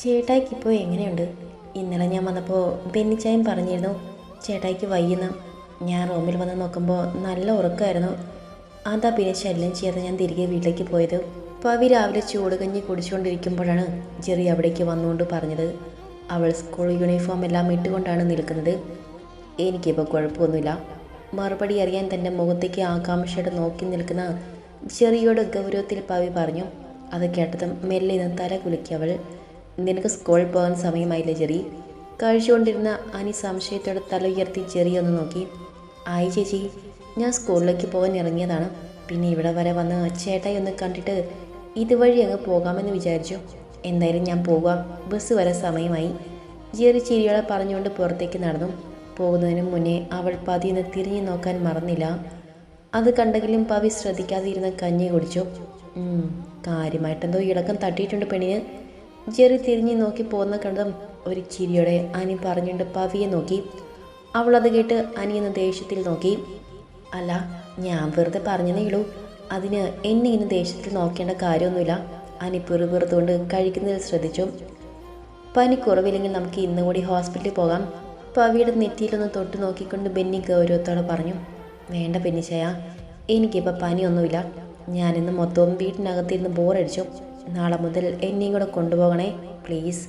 ചേട്ടായിക്ക് ഇപ്പോൾ എങ്ങനെയുണ്ട്? ഇന്നലെ ഞാൻ വന്നപ്പോൾ ബെന്നിച്ചായും പറഞ്ഞിരുന്നു ചേട്ടായിക്ക് വയ്യുന്നു. ഞാൻ റൂമിൽ വന്ന് നോക്കുമ്പോൾ നല്ല ഉറക്കമായിരുന്നു അതാ പിന്നെ ശല്യം ചെയ്യാതെ ഞാൻ തിരികെ വീട്ടിലേക്ക് പോയത്. പവി രാവിലെ ചൂട് കഞ്ഞി കുടിച്ചുകൊണ്ടിരിക്കുമ്പോഴാണ് ജെറി അവിടേക്ക് വന്നുകൊണ്ട് പറഞ്ഞത്. അവൾ സ്കൂൾ യൂണിഫോം എല്ലാം ഇട്ടുകൊണ്ടാണ് നിൽക്കുന്നത്. എനിക്കിപ്പോൾ കുഴപ്പമൊന്നുമില്ല. മറുപടി അറിയാൻ തന്റെ മുഖത്തേക്ക് ആകാംക്ഷയോടെ നോക്കി നിൽക്കുന്ന ചെറിയോട് ഗൗരവത്തിൽ പവി പറഞ്ഞു. അത് കേട്ടതും മെല്ലെ നിന്ന് തല കുലുക്കി അവൾ. നിനക്ക് സ്കൂളിൽ പോകാൻ സമയമായില്ലേ ചെറി? കഴിച്ചുകൊണ്ടിരുന്ന അനി സംശയത്തോടെ തല ഉയർത്തി ചെറി ഒന്ന് നോക്കി. ആയി ചേച്ചി ഞാൻ സ്കൂളിലേക്ക് പോകാൻ ഇറങ്ങിയതാണ്. പിന്നെ ഇവിടെ വരെ വന്ന് ചേട്ടായി ഒന്ന് കണ്ടിട്ട് ഇതുവഴി അങ്ങ് പോകാമെന്ന് വിചാരിച്ചു. എന്തായാലും ഞാൻ പോകാം ബസ് വരെ സമയമായി. ജെറി ചിരിയോടെ പറഞ്ഞുകൊണ്ട് പുറത്തേക്ക് നടന്നു. പോകുന്നതിന് മുന്നേ അവൾ പതിയെന്ന് തിരിഞ്ഞു നോക്കാൻ മറന്നില്ല. അത് കണ്ടെങ്കിലും പവി ശ്രദ്ധിക്കാതെ ഇരുന്ന് കഞ്ഞി കുടിച്ചു. കാര്യമായിട്ടെന്തോ ഇളക്കം തട്ടിയിട്ടുണ്ട് പെണ്ണിന്. ജെറി തിരിഞ്ഞു നോക്കി പോകുന്ന കണ്ടതും ഒരു ചിരിയോടെ അനി പറഞ്ഞുകൊണ്ട് പവിയെ നോക്കി. അവൾ അത് കേട്ട് അനി എന്ന ദേഷ്യത്തിൽ നോക്കി. അല്ല ഞാൻ വെറുതെ പറഞ്ഞതേ ഉള്ളൂ. അതിന് എന്നെ ഇങ്ങനെ ദേഷ്യത്തിൽ നോക്കേണ്ട കാര്യമൊന്നുമില്ല. അനി പെറുപെറുത്തുകൊണ്ട് കഴിക്കുന്നതിൽ ശ്രദ്ധിച്ചു. പനി കുറവില്ലെങ്കിൽ നമുക്ക് ഇന്നും കൂടി ഹോസ്പിറ്റലിൽ പോകാം. പവിയുടെ നെറ്റിയിലൊന്ന് തൊട്ട് നോക്കിക്കൊണ്ട് ബെന്നി ഗൗരവത്തോടെ പറഞ്ഞു. വേണ്ട ബെന്നിച്ചയ എനിക്കിപ്പോൾ പനിയൊന്നുമില്ല. ഞാനിന്ന് മൊത്തവും വീട്ടിനകത്തിരുന്ന് ബോറടിച്ചു നാളെ മുതൽ എന്നെയും കൂടെ കൊണ്ടുപോകണേ പ്ലീസ്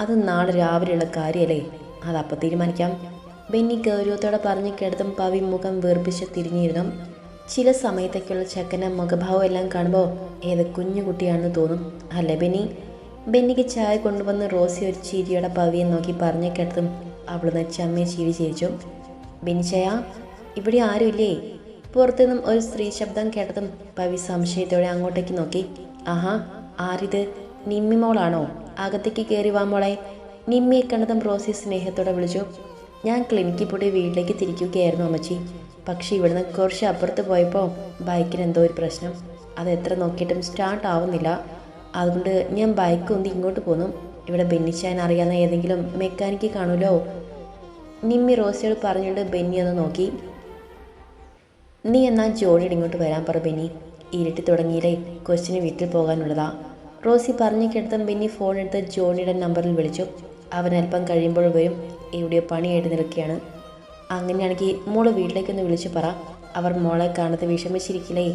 അത് നാളെ രാവിലെയുള്ള കാര്യമല്ലേ അതപ്പോൾ തീരുമാനിക്കാം. ബെന്നി ഗൗരവത്തോടെ പറഞ്ഞു കേട്ടതും പവി മുഖം വീർപ്പിച്ച് തിരിഞ്ഞിരുന്നു. ചില സമയത്തേക്കുള്ള ചെക്കന്റെ മുഖഭാവം എല്ലാം കാണുമ്പോൾ ഏത് കുഞ്ഞു കുട്ടിയാണെന്ന് തോന്നും. അല്ലേ ബെന്നി? ബെന്നിക്ക് ചായ കൊണ്ടുവന്ന് റോസി ഒരു ചിരിയുടെ പവിയെ നോക്കി പറഞ്ഞു കേട്ടതും അവളൊന്ന് ചമ്മയെ ചിരി ചിരിച്ചു. ബെന്നിച്ചയ ഇവിടെ ആരുമില്ലേ? പുറത്തുനിന്നും ഒരു സ്ത്രീ ശബ്ദം കേട്ടതും പവി സംശയത്തോടെ അങ്ങോട്ടേക്ക് നോക്കി. ആഹാ ആരിത്? നിമ്മി മോളാണോ? അകത്തേക്ക് കയറി വാ മോളെ. നിമ്മിയെ കണ്ടതും റോസി സ്നേഹത്തോടെ വിളിച്ചു. ഞാൻ ക്ലിനിക്കിൽ പോയി വീട്ടിലേക്ക് തിരിക്കുകയായിരുന്നു അമ്മച്ചി. പക്ഷേ ഇവിടുന്ന് കുറച്ച് അപ്പുറത്ത് പോയപ്പോൾ ബൈക്കിന് എന്തോ ഒരു പ്രശ്നം. അത് എത്ര നോക്കിയിട്ടും സ്റ്റാർട്ട് ആവുന്നില്ല. അതുകൊണ്ട് ഞാൻ ബൈക്ക് ഒന്ന് ഇങ്ങോട്ട് പോന്നു. ഇവിടെ ബെന്നിച്ചാൻ അറിയാവുന്ന ഏതെങ്കിലും മെക്കാനിക്ക് കാണുമല്ലോ? നിമ്മി റോസിയോട് പറഞ്ഞുകൊണ്ട് ബെന്നി ഒന്ന് നോക്കി. നീ എന്നാൽ ജോലിയുടെ ഇങ്ങോട്ട് വരാൻ പറ ബെന്നി. ഇരുട്ടി തുടങ്ങിയില്ലേ? കൊച്ചിന് വീട്ടിൽ പോകാനുള്ളതാ. റോസി പറഞ്ഞു കിടത്തും ബെന്നി ഫോൺ എടുത്ത് ജോണിയുടെ നമ്പറിൽ വിളിച്ചു. അവൻ അല്പം കഴിയുമ്പോൾ വരും. എവിടെയോ പണിയായിട്ട് നിൽക്കുകയാണ്. അങ്ങനെയാണെങ്കിൽ മോൾ വീട്ടിലേക്കൊന്ന് വിളിച്ചു പറ. അവർ മോളെ കാണാതെ വിഷമിച്ചിരിക്കില്ലേ?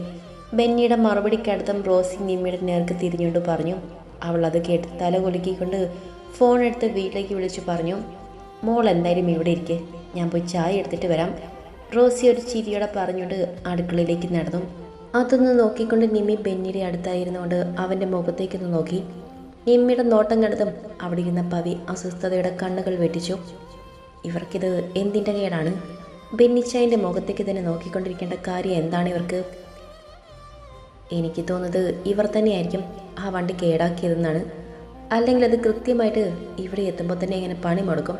ബെന്നിയുടെ മറുപടി കിടത്തും റോസി നിമ്മിയുടെ നേർക്ക് തിരിഞ്ഞുകൊണ്ട് പറഞ്ഞു. അവൾ അത് കേട്ട് തല കൊലുക്കിക്കൊണ്ട് ഫോൺ എടുത്ത് വീട്ടിലേക്ക് വിളിച്ചു പറഞ്ഞു. മോൾ എന്തായാലും ഇവിടെ ഇരിക്കെ. ഞാൻ പോയി ചായ എടുത്തിട്ട് വരാം. റോസി ഒരു ചിരിയോടെ പറഞ്ഞുകൊണ്ട് അടുക്കളയിലേക്ക് നടന്നു. അതൊന്ന് നോക്കിക്കൊണ്ട് നിമ്മി ബെന്നിയുടെ അടുത്തായിരുന്നുകൊണ്ട് അവന്റെ മുഖത്തേക്കൊന്ന് നോക്കി. നിമ്മിയുടെ നോട്ടം കണ്ടതും അവിടെ ഇരുന്ന പവി അസ്വസ്ഥതയുടെ കണ്ണുകൾ വെട്ടിച്ചു. ഇവർക്കിത് എന്തിന്റെ കേടാണ്? ബെന്നിച്ചായന്റെ മുഖത്തേക്ക് തന്നെ നോക്കിക്കൊണ്ടിരിക്കേണ്ട കാര്യം എന്താണ് ഇവർക്ക്? എനിക്ക് തോന്നുന്നത് ഇവർ തന്നെയായിരിക്കും ആ വണ്ടി കേടാക്കിയതെന്നാണ്. അല്ലെങ്കിൽ അത് കൃത്യമായിട്ട് ഇവിടെ എത്തുമ്പോൾ തന്നെ ഇങ്ങനെ പണി മുടക്കും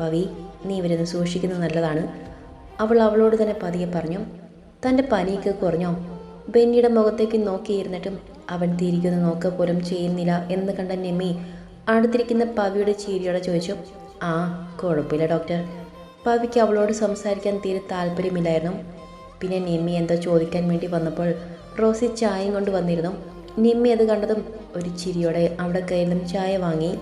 പവി നീ ഇവരൊന്ന് സൂക്ഷിക്കുന്നത് നല്ലതാണ്. അവൾ അവളോട് തന്നെ പതിയെ പറഞ്ഞു തന്റെ പനിയൊക്കെ കുറഞ്ഞോ? ബെന്നിയുടെ മുഖത്തേക്ക് നോക്കിയിരുന്നിട്ടും അവൻ തിരിക്കുന്ന നോക്ക പോലും ചെയ്യുന്നില്ല എന്ന് കണ്ട നെമ്മി അടുത്തിരിക്കുന്ന പവിയുടെ ചീരിയോടെ ചോദിച്ചു ആ കുഴപ്പമില്ല ഡോക്ടർ പവിക്ക് അവളോട് സംസാരിക്കാൻ തീരെ താല്പര്യമില്ലായിരുന്നു. പിന്നെ നിമ്മി എന്തോ ചോദിക്കാൻ വേണ്ടി വന്നപ്പോൾ റോസി ചായയും കൊണ്ട് വന്നിരുന്നു. നിമ്മി അത് കണ്ടതും ഒരു ചിരിയോടെ അവിടെ കയ്യിൽ നിന്നും ചായ വാങ്ങി.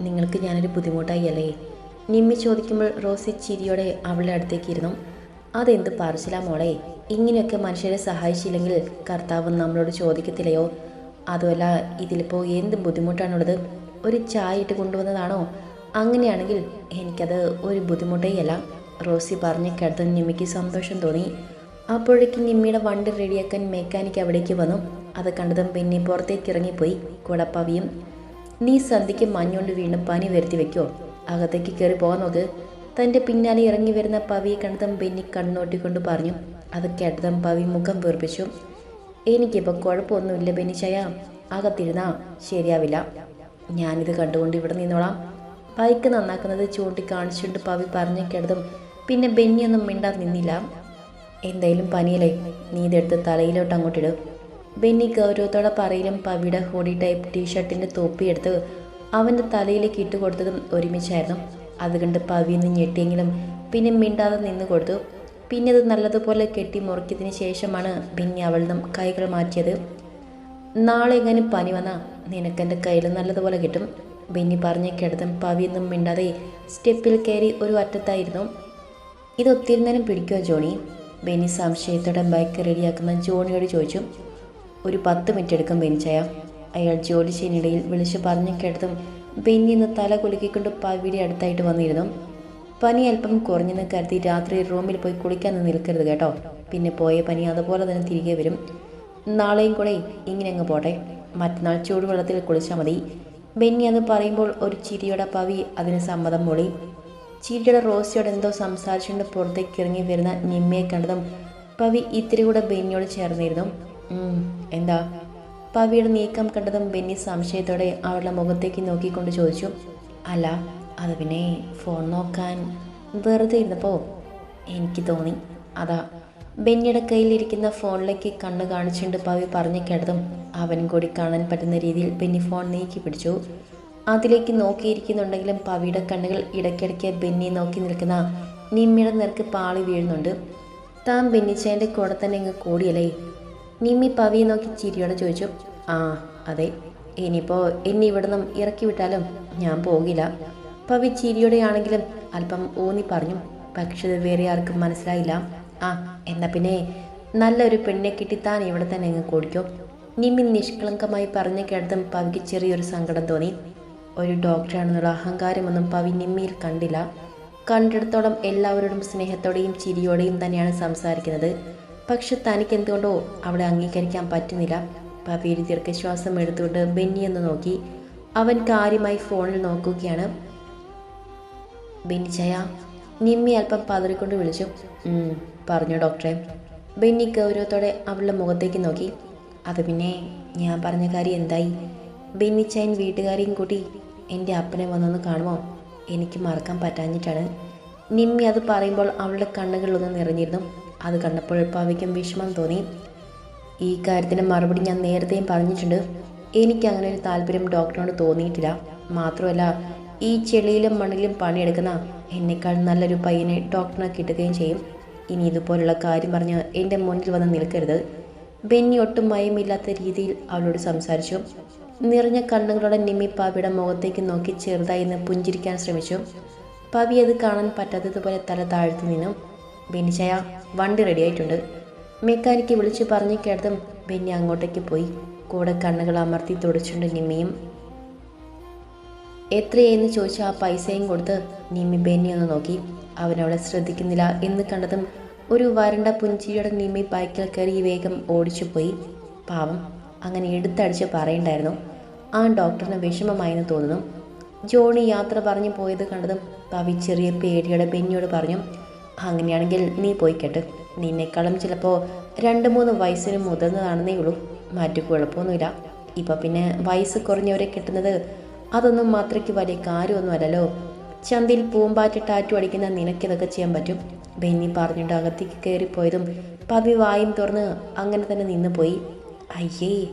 നിങ്ങൾക്ക് ഞാനൊരു ബുദ്ധിമുട്ടായി അല്ലേ? നിമ്മി ചോദിക്കുമ്പോൾ റോസി ചിരിയോടെ അവളുടെ അടുത്തേക്ക് ഇരുന്നു. അതെന്ത് പറച്ചിലാ മോളെ? ഇങ്ങനെയൊക്കെ മനുഷ്യരെ സഹായിച്ചില്ലെങ്കിൽ കർത്താവ് നമ്മളോട് ചോദിക്കത്തില്ലയോ? അതുമല്ല ഇതിലിപ്പോൾ എന്ത് ബുദ്ധിമുട്ടാണുള്ളത്? ഒരു ചായ ഇട്ട് കൊണ്ടുവന്നതാണോ? അങ്ങനെയാണെങ്കിൽ എനിക്കത് ഒരു ബുദ്ധിമുട്ടേയല്ല. റോസി പറഞ്ഞ് കിടത്തുന്ന നിമ്മിക്ക് സന്തോഷം തോന്നി. അപ്പോഴേക്കും നിമ്മിയുടെ വണ്ടി റെഡിയാക്കാൻ മെക്കാനിക് അവിടേക്ക് വന്നു. അത് കണ്ടതും പിന്നെ പുറത്തേക്ക് ഇറങ്ങിപ്പോയി കുടപ്പവിയും നീ സന്ധിക്ക് മഞ്ഞുകൊണ്ട് വീണ്ടും പനി വരുത്തി വെക്കോ? അകത്തേക്ക് കയറി പോകാൻ നോക്ക്. തന്റെ പിന്നാലെ ഇറങ്ങി വരുന്ന പവിയെ കണ്ടതും ബെന്നി കണ്ണോട്ടിക്കൊണ്ട് പറഞ്ഞു അത് കേട്ടതും പവി മുഖം വീർപ്പിച്ചു. എനിക്കിപ്പോൾ കുഴപ്പമൊന്നുമില്ല ബെനിച്ചയ അകത്തിരുന്നാ ശരിയാവില്ല. ഞാനിത് കണ്ടുകൊണ്ട് ഇവിടെ നിന്നോളാം. ബൈക്ക് നന്നാക്കുന്നത് ചൂണ്ടിക്കാണിച്ചുകൊണ്ട് പവി പറഞ്ഞു കേട്ടതും പിന്നെ ബെന്നിയൊന്നും മിണ്ടാൻ നിന്നില്ല. എന്തായാലും പനിയല്ലേ നീ ഇതെടുത്ത് തലയിലോട്ട് അങ്ങോട്ടിടും ബെന്നി ഗൗരവത്തോടെ പറയിലും പവിയുടെ ഹോഡി ടൈപ്പ് ടീഷർട്ടിന്റെ തൊപ്പിയെടുത്ത് അവന്റെ തലയിലേക്ക് ഇട്ട് കൊടുത്തതും ഒരുമിച്ചായിരുന്നു. അത് കണ്ട് പവിന്ന് ഞെട്ടിയെങ്കിലും പിന്നെ മിണ്ടാതെ നിന്ന് കൊടുത്തു. പിന്നെ അത് നല്ലതുപോലെ കെട്ടി മുറുക്കിയതിന് ശേഷമാണ് പിന്നെ അവളിൽ കൈകൾ മാറ്റിയത്. നാളെ എങ്ങനെ പനി വന്നാൽ നിനക്കെന്റെ കയ്യിൽ നല്ലതുപോലെ കിട്ടും. ബിന്നി പറഞ്ഞ കിടത്തും പവിയൊന്നും മിണ്ടാതെ സ്റ്റെപ്പിൽ കയറി ഒരു അറ്റത്തായിരുന്നു. ഇത് ഒത്തിരി നേരം പിടിക്കുമോ ജോണി? ബെന്നി സംശയത്തോടെ ബൈക്ക് റെഡിയാക്കുന്ന ജോണിയോട് ചോദിച്ചു. ഒരു പത്ത് മിനിറ്റ് എടുക്കും ബെനിച്ചായ അയാൾ ജോലി ചെയ്യുന്നിടയിൽ വിളിച്ച് പറഞ്ഞു കേട്ടതും ബെന്നി ഇന്ന് തല കുലുക്കിക്കൊണ്ട് പവിയുടെ അടുത്തായിട്ട് വന്നിരുന്നു. പനി അല്പം കുറഞ്ഞെന്ന് കരുതി രാത്രി റൂമിൽ പോയി കുളിക്കാൻ നിൽക്കരുത് കേട്ടോ. പിന്നെ പോയ പനി അതുപോലെ തന്നെ തിരികെ വരും. നാളെയും കൂടെ ഇങ്ങനെ അങ്ങ് പോട്ടെ. മറ്റന്നാൾ ചൂടുവെള്ളത്തിൽ കുളിച്ചാൽ മതി. ബെന്നി അത് പറയുമ്പോൾ ഒരു ചിരിയുടെ പവി അതിന് സമ്മതം മൂളി. ചിരിയുടെ റോസിയോട് എന്തോ സംസാരിച്ചുകൊണ്ട് പുറത്തേക്ക് ഇറങ്ങി വരുന്ന നിമ്മയെ കണ്ടതും പവി ഇത്തിരി കൂടെ ബെന്നിയോട് ചേർന്നിരുന്നു. എന്താ? പവിയുടെ നീക്കം കണ്ടതും ബെന്നി സംശയത്തോടെ അവളുടെ മുഖത്തേക്ക് നോക്കിക്കൊണ്ട് ചോദിച്ചു. അല്ല അത് പിന്നെ ഫോൺ നോക്കാൻ വെറുതെ ഇരുന്നപ്പോൾ എനിക്ക് തോന്നി. അതാ ബെന്നിയുടെ കയ്യിലിരിക്കുന്ന ഫോണിലേക്ക് കണ്ണ് കാണിച്ചുകൊണ്ട് പവി പറഞ്ഞു കേട്ടതും അവനും കൂടി കാണാൻ പറ്റുന്ന രീതിയിൽ ബെന്നി ഫോൺ നീക്കി പിടിച്ചു. അതിലേക്ക് നോക്കിയിരിക്കുന്നുണ്ടെങ്കിലും പവിയുടെ കണ്ണുകൾ ഇടയ്ക്കിടയ്ക്ക് ബെന്നി നോക്കി നിൽക്കുന്ന നിമ്മിയുടെ നിരക്ക് പാളി വീഴുന്നുണ്ട്. താൻ ബെന്നിച്ചേന്റെ കൂടെ തന്നെ ഇങ്ങ് കൂടിയല്ലേ? നിമ്മി പവിയെ നോക്കി ചിരിയോടെ ചോദിച്ചു. ആ അതെ. ഇനിയിപ്പോൾ എന്നെ ഇവിടെ നിന്നും ഇറക്കി വിട്ടാലും ഞാൻ പോകില്ല. പവി ചിരിയോടെയാണെങ്കിലും അല്പം ഊന്നി പറഞ്ഞു പക്ഷെ വേറെ ആർക്കും മനസ്സിലായില്ല. ആ എന്നാ പിന്നെ നല്ലൊരു പെണ്ണെ കിട്ടി താൻ ഇവിടെ തന്നെ അങ്ങ് കൂടിക്കോ. നിമ്മി നിഷ്കളങ്കമായി പറഞ്ഞ കേട്ടതും പവിക്ക് ചെറിയൊരു സങ്കടം തോന്നി. ഒരു ഡോക്ടറാണെന്നുള്ള അഹങ്കാരമൊന്നും പവി നിമ്മിയിൽ കണ്ടില്ല. കണ്ടിടത്തോളം എല്ലാവരോടും സ്നേഹത്തോടെയും ചിരിയോടെയും തന്നെയാണ് സംസാരിക്കുന്നത്. പക്ഷെ തനിക്ക് എന്തുകൊണ്ടോ അവളെ അംഗീകരിക്കാൻ പറ്റുന്നില്ല. പവിയിൽ ദീർഘശ്വാസം എടുത്തുകൊണ്ട് ബെന്നിയെന്ന് നോക്കി. അവൻ കാര്യമായി ഫോണിൽ നോക്കുകയാണ്. ബെന്നിച്ചയ നിമ്മി അല്പം പതറിക്കൊണ്ട് വിളിച്ചു. പറഞ്ഞു ഡോക്ടറെ. ബെന്നി ഗൗരവത്തോടെ അവളുടെ മുഖത്തേക്ക് നോക്കി. അത് പിന്നെ ഞാൻ പറഞ്ഞ കാര്യം എന്തായി? ബെന്നിച്ചയൻ വീട്ടുകാരെയും കൂട്ടി എന്റെ അപ്പനെ വന്നൊന്ന് കാണുമോ? എനിക്ക് മറക്കാൻ പറ്റാഞ്ഞിട്ടാണ്. നിമ്മി അത് പറയുമ്പോൾ അവളുടെ കണ്ണുകളിലൊന്ന് നിറഞ്ഞിരുന്നു. അത് കണ്ടപ്പോൾ പാവയ്ക്കും വിഷമം തോന്നി. ഈ കാര്യത്തിന് മറുപടി ഞാൻ നേരത്തെയും പറഞ്ഞിട്ടുണ്ട്. എനിക്കങ്ങനെ ഒരു താല്പര്യം ഡോക്ടറിനോട് തോന്നിയിട്ടില്ല. മാത്രമല്ല ഈ ചെളിയിലും മണ്ണിലും പണിയെടുക്കുന്ന എന്നെക്കാൾ നല്ലൊരു പയ്യനെ ഡോക്ടറിനെ കിട്ടുകയും ചെയ്യും. ഇനി ഇതുപോലുള്ള കാര്യം പറഞ്ഞ് എന്റെ മുന്നിൽ വന്ന് നിൽക്കരുത്. ബെന്നി ഒട്ടും മയമില്ലാത്ത രീതിയിൽ അവളോട് സംസാരിച്ചു. നിറഞ്ഞ കണ്ണുകളോടെ നിമ്മി പാവിയുടെ മുഖത്തേക്ക് നോക്കി ചെറുതായി നിന്ന് പുഞ്ചിരിക്കാൻ ശ്രമിച്ചു. പവി അത് കാണാൻ പറ്റാത്തതുപോലെ തല താഴ്ത്തി നിന്നു. ബെന്നിച്ചയ വണ്ടി റെഡിയായിട്ടുണ്ട് മെക്കാനിക്ക് വിളിച്ചു പറഞ്ഞു കേട്ടതും ബെന്നി അങ്ങോട്ടേക്ക് പോയി. കൂടെ കണ്ണുകൾ അമർത്തി തുടച്ചുകൊണ്ട് നിമ്മിയും എത്രയെന്ന് ചോദിച്ച ആ പൈസയും കൊടുത്ത് നിമ്മി ബെന്നി ഒന്ന് നോക്കി. അവനവളെ ശ്രദ്ധിക്കുന്നില്ല എന്ന് കണ്ടതും ഒരു വരണ്ട പുഞ്ചിരിയുടെ നിമ്മി ബൈക്കിൽ കയറി വേഗം ഓടിച്ചു പോയി. പാവം അങ്ങനെ എടുത്തടിച്ച് പറയണ്ടായിരുന്നു. ആ ഡോക്ടറിന് വിഷമമായെന്ന് തോന്നുന്നു. ജോണി യാത്ര പറഞ്ഞു പോയത് കണ്ടതും പവി ചെറിയ പേടിയുടെ ബെന്നിയോട് പറഞ്ഞു അങ്ങനെയാണെങ്കിൽ നീ പോയി കേട്ട്. നിന്നെക്കാളും ചിലപ്പോൾ രണ്ട് മൂന്ന് വയസ്സിന് മുതിർന്നതാണെന്നേ ഉള്ളൂ. മറ്റു കുഴപ്പമൊന്നുമില്ല. ഇപ്പം പിന്നെ വയസ്സ് കുറഞ്ഞവരെ കിട്ടുന്നത് അതൊന്നും മാത്രയ്ക്ക് വലിയ കാര്യമൊന്നുമല്ലല്ലോ. ചന്തയിൽ പൂമ്പാറ്റ ടാറ്റു അടിക്കുന്ന നിനക്കിതൊക്കെ ചെയ്യാൻ പറ്റും. ബെന്നി പറഞ്ഞിട്ട് അകത്തേക്ക് കയറിപ്പോയതും പവി വായും തുറന്ന് അങ്ങനെ തന്നെ നിന്ന് പോയി അയ്യേ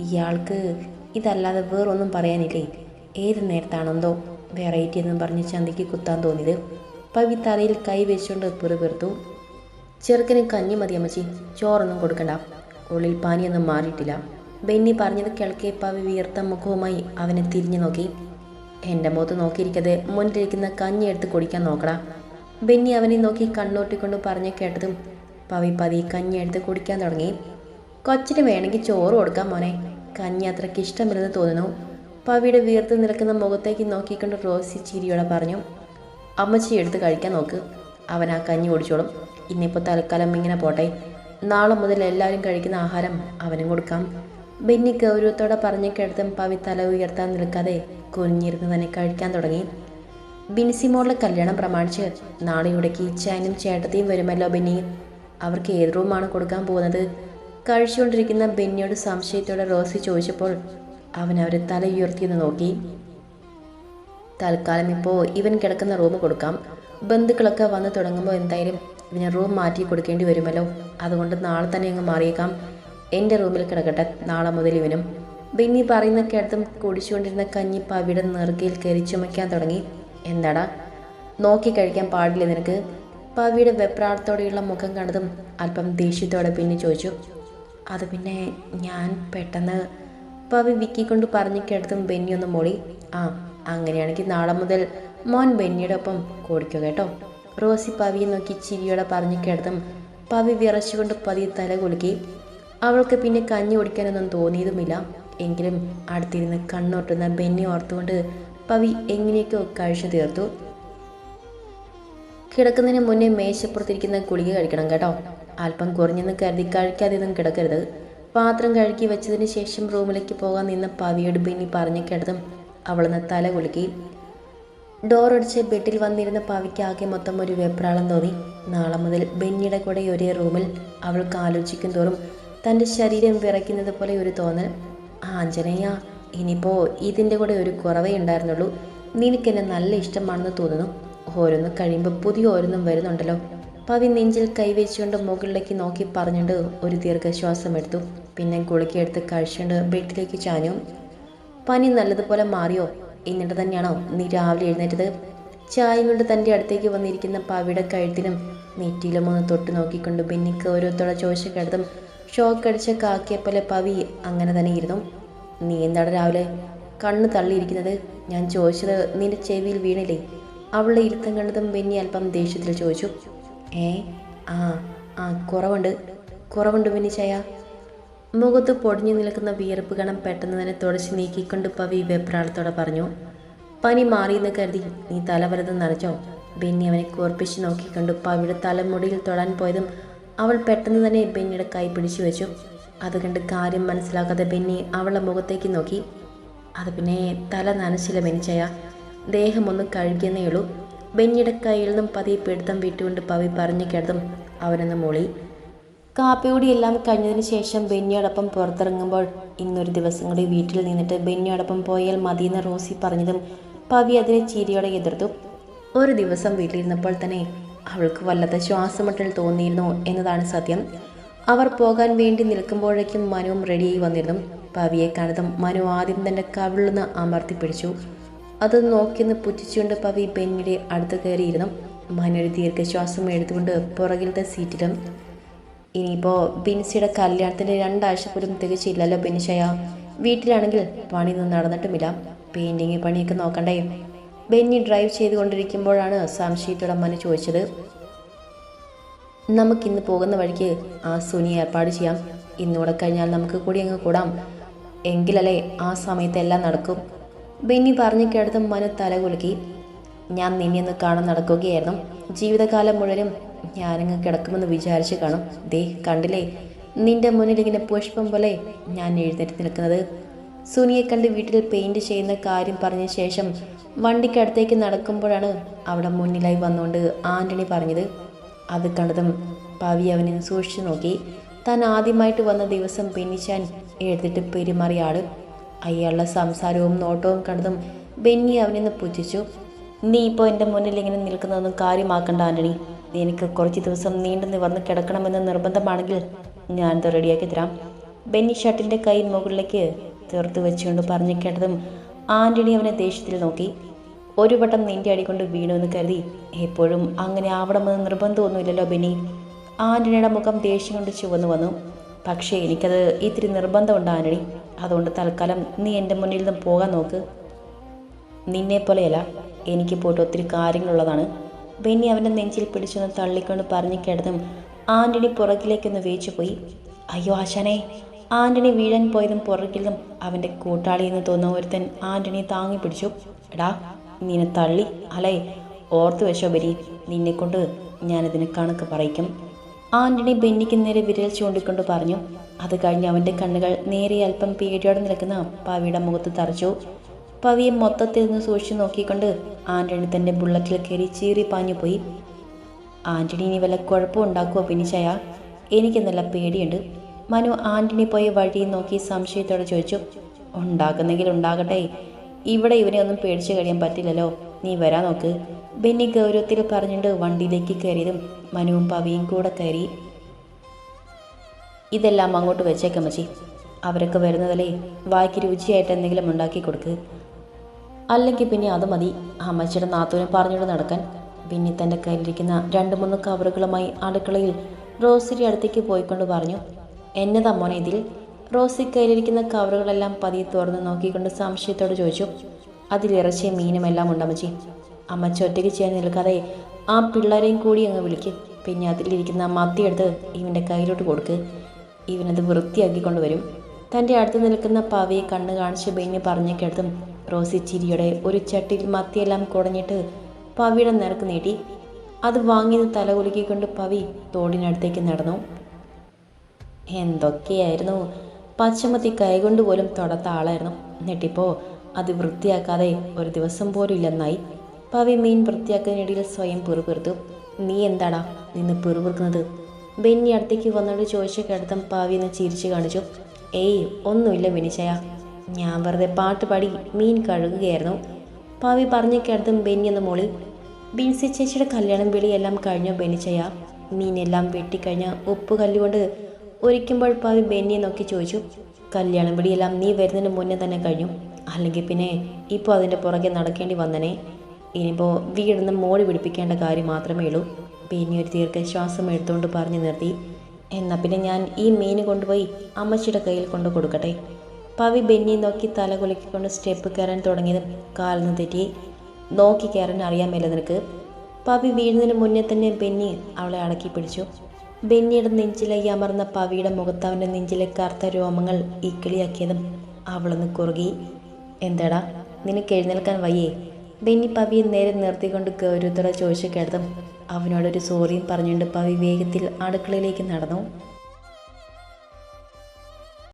ഇയാൾക്ക് ഇതല്ലാതെ വേറൊന്നും പറയാനില്ലേ? ഏത് നേരത്താണെന്തോ വെറൈറ്റി എന്നും പറഞ്ഞ് ചന്തയ്ക്ക് കുത്താൻ തോന്നിയത്. പവി തലയിൽ കൈ വെച്ചുകൊണ്ട് പിറുപിറുത്തു. ചെറുക്കന് കഞ്ഞി മതി അമ്മച്ചി ചോറൊന്നും കൊടുക്കണ്ട. ഉള്ളിൽ പാനിയൊന്നും മാറിയിട്ടില്ല. ബെന്നി പറഞ്ഞത് കേൾക്കെ പവി വീർത്ത മുഖവുമായി അവനെ തിരിഞ്ഞു നോക്കി. എന്റെ മുഖത്ത് നോക്കിയിരിക്കത് മുന്നിലിരിക്കുന്ന കഞ്ഞി എടുത്ത് കുടിക്കാൻ നോക്കടാ. ബെന്നി അവനെ നോക്കി കണ്ണോട്ടിക്കൊണ്ട് പറഞ്ഞു കേട്ടതും പവി പതി കഞ്ഞി എടുത്ത് കുടിക്കാൻ തുടങ്ങി. കൊച്ചിന് വേണമെങ്കിൽ ചോറ് കൊടുക്കാം മോനെ. കഞ്ഞി അത്രയ്ക്ക് ഇഷ്ടമില്ലെന്ന് തോന്നുന്നു. പവിയുടെ വീർത്ത് നിൽക്കുന്ന മുഖത്തേക്ക് നോക്കിക്കൊണ്ട് റോസി ചിരിയോടെ പറഞ്ഞു അമ്മച്ചി എടുത്ത് കഴിക്കാൻ നോക്ക്. അവൻ ആ കഞ്ഞി കുടിച്ചോളും. ഇന്നിപ്പോൾ തൽക്കാലം ഇങ്ങനെ പോട്ടെ. നാളെ മുതൽ എല്ലാവരും കഴിക്കുന്ന ആഹാരം അവനും കൊടുക്കാം. ബെന്നി ഗൗരവത്തോടെ പറഞ്ഞു കേട്ടതും പവി തല ഉയർത്താൻ നിൽക്കാതെ കുനിഞ്ഞിരുന്ന് തന്നെ കഴിക്കാൻ തുടങ്ങി. ബിൻസിമോളുടെ കല്യാണം പ്രമാണിച്ച് നാളെ ഇവിടേക്ക് ചാനും ചേട്ടത്തിയും വരുമല്ലോ ബെന്നി. അവർക്ക് ഏത് റൂമാണ് കൊടുക്കാൻ പോകുന്നത്? കഴിച്ചുകൊണ്ടിരിക്കുന്ന ബെന്നിയോട് സംശയത്തോടെ റോസി ചോദിച്ചപ്പോൾ അവൻ അവരെ തല ഉയർത്തിയെന്ന് നോക്കി. തൽക്കാലം ഇപ്പോൾ ഇവൻ കിടക്കുന്ന റൂം കൊടുക്കാം. ബന്ധുക്കളൊക്കെ വന്ന് തുടങ്ങുമ്പോൾ എന്തായാലും ഇവന് റൂം മാറ്റി കൊടുക്കേണ്ടി വരുമല്ലോ. അതുകൊണ്ട് നാളെ തന്നെ അങ്ങ് മാറിയേക്കാം. എന്റെ റൂമിൽ കിടക്കട്ടെ. നാളെ മുതൽ ഇവനും. ബെന്നി പറയുന്ന കേട്ടും കുടിച്ചുകൊണ്ടിരുന്ന കഞ്ഞി പവിയുടെ നെറുകയിൽ കയറി ചുമയ്ക്കാൻ തുടങ്ങി. എന്താടാ? നോക്കി കഴിക്കാൻ പാടില്ല നിനക്ക്? പവിയുടെ വെപ്രാളത്തോടെയുള്ള മുഖം കണ്ടതും അല്പം ദേഷ്യത്തോടെ പിന്നെ ചോദിച്ചു. അത് പിന്നെ ഞാൻ പെട്ടെന്ന് പവി വിക്കിക്കൊണ്ട് പറഞ്ഞു കേട്ടതും ബെന്നി ഒന്ന് മൊളി. ആ അങ്ങനെയാണെങ്കിൽ നാളെ മുതൽ മോൻ ബെന്നിയുടെ ഒപ്പം കൂടിക്കോ കേട്ടോ. റോസി പവിയെ നോക്കി ചിരിയോടെ പറഞ്ഞു കേട്ടതും പവി വിറച്ചുകൊണ്ട് പതിയെ തല കുലുക്കി. അവൾക്ക് പിന്നെ കഞ്ഞി കുടിക്കാനൊന്നും തോന്നിയതുമില്ല. എങ്കിലും അടുത്തിരുന്ന് കണ്ണോട്ടുന്ന ബെന്നി ഓർത്തുകൊണ്ട് പവി എങ്ങനെയൊക്കെയോ കഴിച്ചു തീർത്തു. കിടക്കുന്നതിന് മുന്നേ മേശപ്പുറത്തിരിക്കുന്ന ഗുളിക കഴിക്കണം കേട്ടോ. അല്പം കുറഞ്ഞെന്ന് കരുതി കഴിക്കാതെയൊന്നും കിടക്കരുത്. പാത്രം കഴുകി വെച്ചതിന് ശേഷം റൂമിലേക്ക് പോകാൻ നിന്ന പവിയോട് ബെന്നി പറഞ്ഞു കിടതും അവളെന്ന് തല കുലുക്കി. ഡോറടിച്ച് ബെഡിൽ വന്നിരുന്ന പവിക്ക് ആകെ മൊത്തം ഒരു വെപ്രാളം തോന്നി. നാളെ മുതൽ ബെന്നിയുടെ കൂടെ ഒരേ റൂമിൽ അവൾക്ക് ആലോചിക്കും തോറും തന്റെ ശരീരം വിറയ്ക്കുന്നത് പോലെ ഒരു തോന്നൽ. ആഞ്ജനേയ ഇനിയിപ്പോൾ ഇതിന്റെ കൂടെ ഒരു കുറവേ ഉണ്ടായിരുന്നുള്ളൂ. നിനക്കെന്നെ നല്ല ഇഷ്ടമാണെന്ന് തോന്നുന്നു. ഓരോന്ന് കഴിയുമ്പോൾ പുതിയ ഓരോന്നും വരുന്നുണ്ടല്ലോ. പവി നെഞ്ചിൽ കൈവച്ചുകൊണ്ട് മുകളിലേക്ക് നോക്കി പറഞ്ഞുകൊണ്ട് ഒരു ദീർഘശ്വാസം എടുത്തു. പിന്നെ ഗുളികയെടുത്ത് കഴിച്ചുകൊണ്ട് ബെഡിലേക്ക് ചാഞ്ഞു. പനി നല്ലതുപോലെ മാറിയോ? എന്നിട്ട് തന്നെയാണോ നീ രാവിലെ എഴുന്നേറ്റത്? ചായ കൊണ്ട് തന്റെ അടുത്തേക്ക് വന്നിരിക്കുന്ന പവിയുടെ കഴുത്തിലും നെറ്റിയിലും ഒന്ന് തൊട്ട് നോക്കിക്കൊണ്ട് ബെന്നിക്ക് ഓരോരുത്തരുടെ ചോദിച്ച കിടത്തും. ഷോക്ക് അടിച്ച കാക്കിയപ്പലെ പവി അങ്ങനെ തന്നെ ഇരുന്നു നീ എന്താണ് രാവിലെ കണ്ണ് തള്ളിയിരിക്കുന്നത്? ഞാൻ ചോദിച്ചത് നിന്റെ ചെവിയിൽ വീണില്ലേ? അവളുടെ ഇരുത്തം കണ്ടതും ബെന്നി അല്പം ദേഷ്യത്തിൽ ചോദിച്ചു. ഏ ആ ആ കുറവുണ്ട്. കുറവുണ്ട് ബെന്നി ചായ. മുഖത്ത് പൊടിഞ്ഞു നിൽക്കുന്ന വിയർപ്പ് കണം പെട്ടെന്ന് തന്നെ തുടച്ച് നീക്കിക്കൊണ്ട് പവി വെപ്രാളത്തോടെ പറഞ്ഞു പനി മാറിയെന്ന് കരുതി നീ തല വലതും ബെന്നി അവനെ കോർപ്പിച്ച് നോക്കിക്കൊണ്ട് പവിയുടെ തലമുടിയിൽ തൊടാൻ പോയതും അവൾ പെട്ടെന്ന് തന്നെ ബെന്നിയുടെ കൈ പിടിച്ചു വെച്ചു. അത് കണ്ട് കാര്യം മനസ്സിലാക്കാതെ ബെന്നി അവളുടെ മുഖത്തേക്ക് നോക്കി. അത് പിന്നെ തല നനച്ചില്ല ബെനിച്ചയ ദേഹമൊന്ന് കഴുകിയെന്നേ ഉള്ളൂ. ബെന്നിയുടെ കയ്യിൽ നിന്നും പതിയെ പിടുത്തം വിട്ടുകൊണ്ട് പവി പറഞ്ഞു കിടന്നും അവനൊന്ന് മൊളി. കാപ്പിയോടി എല്ലാം കഴിഞ്ഞതിന് ശേഷം ബെന്നിയോടൊപ്പം പുറത്തിറങ്ങുമ്പോൾ ഇന്നൊരു ദിവസം കൂടി വീട്ടിൽ നിന്നിട്ട് ബെന്നിയോടൊപ്പം പോയാൽ മതിയെന്ന് റോസി പറഞ്ഞതും പവി അതിനെ ചിരിയോടെ എതിർത്തു. ഒരു ദിവസം വീട്ടിലിരുന്നപ്പോൾ തന്നെ അവൾക്ക് വല്ലാത്ത ശ്വാസമുട്ടൽ തോന്നിയിരുന്നു എന്നതാണ് സത്യം. അവർ പോകാൻ വേണ്ടി നിൽക്കുമ്പോഴേക്കും മനുവും റെഡിയായി വന്നിരുന്നു. പവിയെ കണ്ടതും മനു ആദ്യം തന്നെ കവിളിന്ന് അമർത്തിപ്പിടിച്ചു അമർത്തി പിടിച്ചു. അത് നോക്കിയെന്ന് പുച്ഛിച്ചുകൊണ്ട് പവി ബെന്നിയുടെ അടുത്ത് കയറിയിരുന്നു. മനു ദീർഘശ്വാസം എടുത്തുകൊണ്ട് പുറകിലത്തെ സീറ്റിലും ഇനിയിപ്പോൾ ബിൻസിയുടെ കല്യാണത്തിന്റെ രണ്ടാഴ്ച പോലും തികച്ചില്ലല്ലോ ബിൻഷയ വീട്ടിലാണെങ്കിൽ പണിയൊന്നും നടന്നിട്ടുമില്ല. പെയിന്റിങ് പണിയൊക്കെ നോക്കണ്ടേ? ബെന്നി ഡ്രൈവ് ചെയ്തുകൊണ്ടിരിക്കുമ്പോഴാണ് സംശയത്തോടെ അമ്മനെ ചോദിച്ചത്. നമുക്കിന്ന് പോകുന്ന വഴിക്ക് ആ സുനി ഏർപ്പാട് ചെയ്യാം. ഇന്നുകൂടെ കഴിഞ്ഞാൽ നമുക്ക് കൂടി അങ്ങ് കൂടാം. എങ്കിലല്ലേ ആ സമയത്ത് എല്ലാം നടക്കും. ബെന്നി പറഞ്ഞു കേട്ടതും മനു തല കുലുക്കി ഞാൻ നിന്നെ ഒന്ന് കാണാൻ നടക്കുകയായിരുന്നു. ജീവിതകാലം മുഴുവനും ഞാനങ്ങ് കിടക്കുമെന്ന് വിചാരിച്ച് കാണും. ദേ കണ്ടില്ലേ? നിന്റെ മുന്നിൽ ഇങ്ങനെ പുഷ്പം പോലെ ഞാൻ എഴുന്നേറ്റ് നിൽക്കുന്നത്. സുനിയെ കണ്ട് വീട്ടിൽ പെയിന്റ് ചെയ്യുന്ന കാര്യം പറഞ്ഞ ശേഷം വണ്ടിക്കടുത്തേക്ക് നടക്കുമ്പോഴാണ് അവിടെ മുന്നിലായി വന്നുകൊണ്ട് ആന്റണി പറഞ്ഞത്. അത് കണ്ടതും പവി അവനെ സൂക്ഷിച്ചു നോക്കി. താൻ ആദ്യമായിട്ട് വന്ന ദിവസം ബെന്നിച്ചാൻ എഴുതിട്ട് പെരുമാറിയ ആൾ. അയാളുടെ സംസാരവും നോട്ടവും കണ്ടതും ബെന്നി അവനെന്ന് പുച്ഛിച്ചു. നീ ഇപ്പോൾ എന്റെ മുന്നിൽ ഇങ്ങനെ നിൽക്കുന്നതൊന്നും കാര്യമാക്കണ്ട ആന്റണി. എനിക്ക് കുറച്ച് ദിവസം നീണ്ടു നിവർന്ന് കിടക്കണമെന്ന് നിർബന്ധമാണെങ്കിൽ ഞാനത് റെഡിയാക്കി തരാം. ബെന്നി ഷട്ടിന്റെ കൈ മുകളിലേക്ക് തീർത്ത് വെച്ചുകൊണ്ട് പറഞ്ഞു കേട്ടതും ആന്റണി അവനെ ദേഷ്യത്തിൽ നോക്കി. ഒരു വട്ടം നിന്റെ അടികൊണ്ട് വീണുവെന്ന് കരുതി. എപ്പോഴും അങ്ങനെ ആവണമെന്ന് നിർബന്ധമൊന്നുമില്ലല്ലോ ബിനി ആന്റണിയുടെ മുഖം ദേഷ്യം കൊണ്ട് ചുവന്നു വന്നു. പക്ഷേ എനിക്കത് ഇത്തിരി നിർബന്ധമുണ്ട് ആന്റണി. അതുകൊണ്ട് തൽക്കാലം നീ എന്റെ മുന്നിൽ നിന്ന് പോകാൻ നോക്ക്. നിന്നെ പോലെയല്ല എനിക്ക് പോയിട്ട് ഒത്തിരി കാര്യങ്ങളുള്ളതാണ്. ബെന്നി അവന്റെ നെഞ്ചിൽ പിടിച്ചൊന്ന് തള്ളിക്കൊണ്ട് പറഞ്ഞു കേട്ടതും ആന്റണി പുറകിലേക്കൊന്ന് വേച്ചു പോയി. അയ്യോ ആശാനെ ആന്റണി വീഴാൻ പോയതും പുറകിലും അവന്റെ കൂട്ടാളിയെന്ന് തോന്നുന്ന ഒരുത്തൻ ആന്റണി താങ്ങി പിടിച്ചു. എടാ നിന്നെ തള്ളി. അലേ ഓർത്തു വെച്ചോ ബരി. നിന്നെക്കൊണ്ട് ഞാനിതിന് കണക്ക് പറയിക്കും. ആന്റണി ബെന്നിക്ക് നേരെ വിരൽ ചൂണ്ടിക്കൊണ്ട് പറഞ്ഞു. അത് കഴിഞ്ഞ് അവന്റെ കണ്ണുകൾ നേരെ അല്പം പേടിയോടെ നിൽക്കുന്ന പവിയുടെ മുഖത്ത് തറച്ചു. പവിയെ മൊത്തത്തിൽ നിന്ന് സൂക്ഷിച്ചു നോക്കിക്കൊണ്ട് ആന്റണി തന്റെ ബുള്ളറ്റിൽ കയറി ചീറി പാഞ്ഞു പോയി. ആന്റണി ഇനി വല്ല കുഴപ്പമുണ്ടാക്കുമോ പിന്നിച്ചയാ പിന്നിച്ചയ എനിക്ക് നല്ല പേടിയുണ്ട്. മനു ആന്റണി പോയ വഴി നോക്കി സംശയത്തോടെ ചോദിച്ചു ഉണ്ടാക്കുന്നെങ്കിൽ ഉണ്ടാകട്ടെ. ഇവിടെ ഇവനെ ഒന്നും പേടിച്ചു കഴിയാൻ പറ്റില്ലല്ലോ. നീ വരാൻ നോക്ക്. ബെന്നി ഗൗരവത്തിൽ പറഞ്ഞിട്ട് വണ്ടിയിലേക്ക് കയറിയതും മനുവും പവിയും കൂടെ കയറി. ഇതെല്ലാം അങ്ങോട്ട് വെച്ചേക്കാം മച്ചി അവരൊക്കെ വരുന്നതല്ലേ. വായിക്ക് രുചിയായിട്ട് എന്തെങ്കിലും ഉണ്ടാക്കി കൊടുക്ക്. അല്ലെങ്കിൽ പിന്നെ അത് മതി. അമ്മച്ചിയുടെ നാത്തൂനെ പറഞ്ഞുകൊണ്ട് നടക്കാൻ. പിന്നെ തന്റെ കയ്യിലിരിക്കുന്ന രണ്ട് മൂന്ന് കവറുകളുമായി അടുക്കളയിൽ റോസരി അടുത്തേക്ക് പോയിക്കൊണ്ട് പറഞ്ഞു. എന്നതാ മോനെ ഇതിൽ റോസി കയ്യിലിരിക്കുന്ന കവറുകളെല്ലാം പതിയെ തുറന്ന് നോക്കിക്കൊണ്ട് സംശയത്തോട് ചോദിച്ചു അതിലിറച്ചിയ മീനും എല്ലാം ഉണ്ടമ്മച്ചി അമ്മച്ചി? ഒറ്റയ്ക്ക് ചെയ്യാൻ നിൽക്കാതെ ആ പിള്ളേരെയും കൂടി അങ്ങ് വിളിക്ക്. പിന്നെ അതിലിരിക്കുന്ന മത്തിയെടുത്ത് ഇവന്റെ കയ്യിലോട്ട് കൊടുക്ക്. ഇവനത് വൃത്തിയാക്കിക്കൊണ്ട് വരും. തന്റെ അടുത്ത് നിൽക്കുന്ന പവിയെ കണ്ണ് കാണിച്ച് ബെന്നി പറഞ്ഞേക്കെടുത്തും റോസി ചിരിയുടെ ഒരു ചട്ടിയിൽ മത്തിയെല്ലാം കുടഞ്ഞിട്ട് പവിയുടെ നിരക്ക് നീട്ടി. അത് വാങ്ങിയത് തലകുലുക്കിക്കൊണ്ട് പവി തോടിനടുത്തേക്ക് നടന്നു. എന്തൊക്കെയായിരുന്നു? പച്ചമത്തി കൈകൊണ്ട് പോലും തൊടത്ത ആളായിരുന്നു. എന്നിട്ടിപ്പോൾ അത് വൃത്തിയാക്കാതെ ഒരു ദിവസം പോലും ഇല്ലെന്നായി. പവി മീൻ വൃത്തിയാക്കുന്നതിനിടയിൽ സ്വയം പിറുപിറുത്തു. നീ എന്താടാ നിന്ന് പിറുപിറുക്കുന്നത്? ബെന്നി അടുത്തേക്ക് വന്നോട് ചോദിച്ച കിടത്തം പാവി എന്ന് ചിരിച്ചു കാണിച്ചു. ഏയ് ഒന്നുമില്ല ബെനിച്ചയ ഞാൻ വെറുതെ പാട്ട് പാടി മീൻ കഴുകുകയായിരുന്നു. പാവി പറഞ്ഞ കിടത്തും ബെന്നി എന്ന മോളിൽ. ബിൻസി ചേച്ചിയുടെ കല്യാണം വിളിയെല്ലാം കഴിഞ്ഞു ബെനിച്ചയ മീനെല്ലാം വെട്ടിക്കഴിഞ്ഞ ഉപ്പ് കല്ലുകൊണ്ട് ഒരിക്കുമ്പോൾ പാവി ബെന്നിയെ നോക്കി ചോദിച്ചു കല്യാണം പിടിയെല്ലാം നീ വരുന്നതിന് മുന്നേ തന്നെ കഴിഞ്ഞു. അല്ലെങ്കിൽ പിന്നെ ഇപ്പോൾ അതിന്റെ പുറകെ നടക്കേണ്ടി വന്നനെ. ഇനിയിപ്പോൾ വീടിന്ന് മോടി പിടിപ്പിക്കേണ്ട കാര്യം മാത്രമേ ഉള്ളൂ. ബെന്നി ഒരു ദീർഘശ്വാസം എടുത്തുകൊണ്ട് പറഞ്ഞു നിർത്തി. എന്നാൽ പിന്നെ ഞാൻ ഈ മീൻ കൊണ്ടുപോയി അമ്മച്ചിയുടെ കയ്യിൽ കൊണ്ട് കൊടുക്കട്ടെ. പവി ബെന്നി നോക്കി തല കുലുക്കിക്കൊണ്ട് സ്റ്റെപ്പ് കയറാൻ തുടങ്ങിയതും കാലിന് തെറ്റി. നോക്കി കയറാൻ അറിയാമല്ലോ നിനക്ക്. പവി വീഴുന്നതിന് മുന്നേ തന്നെ ബെന്നി അവളെ അടക്കി പിടിച്ചു. ബെന്നിയുടെ നെഞ്ചിലായി അമർന്ന പവിയുടെ മുഖത്ത് അവന്റെ നെഞ്ചിലെ കറുത്ത രോമങ്ങൾ ഇക്കിളിയാക്കിയതും അവളൊന്ന് കുറുകി എന്താടാ? നിനക്ക് എഴുന്നേൽക്കാൻ വയ്യേ? ബെന്നി പവിയെ നേരെ നിർത്തിക്കൊണ്ട് ഗൗരവത്തോടെ ചോദിച്ചു കേട്ടതും അവനോടൊരു സോറിയും പറഞ്ഞുകൊണ്ട് പവി വേഗത്തിൽ അടുക്കളയിലേക്ക് നടന്നു.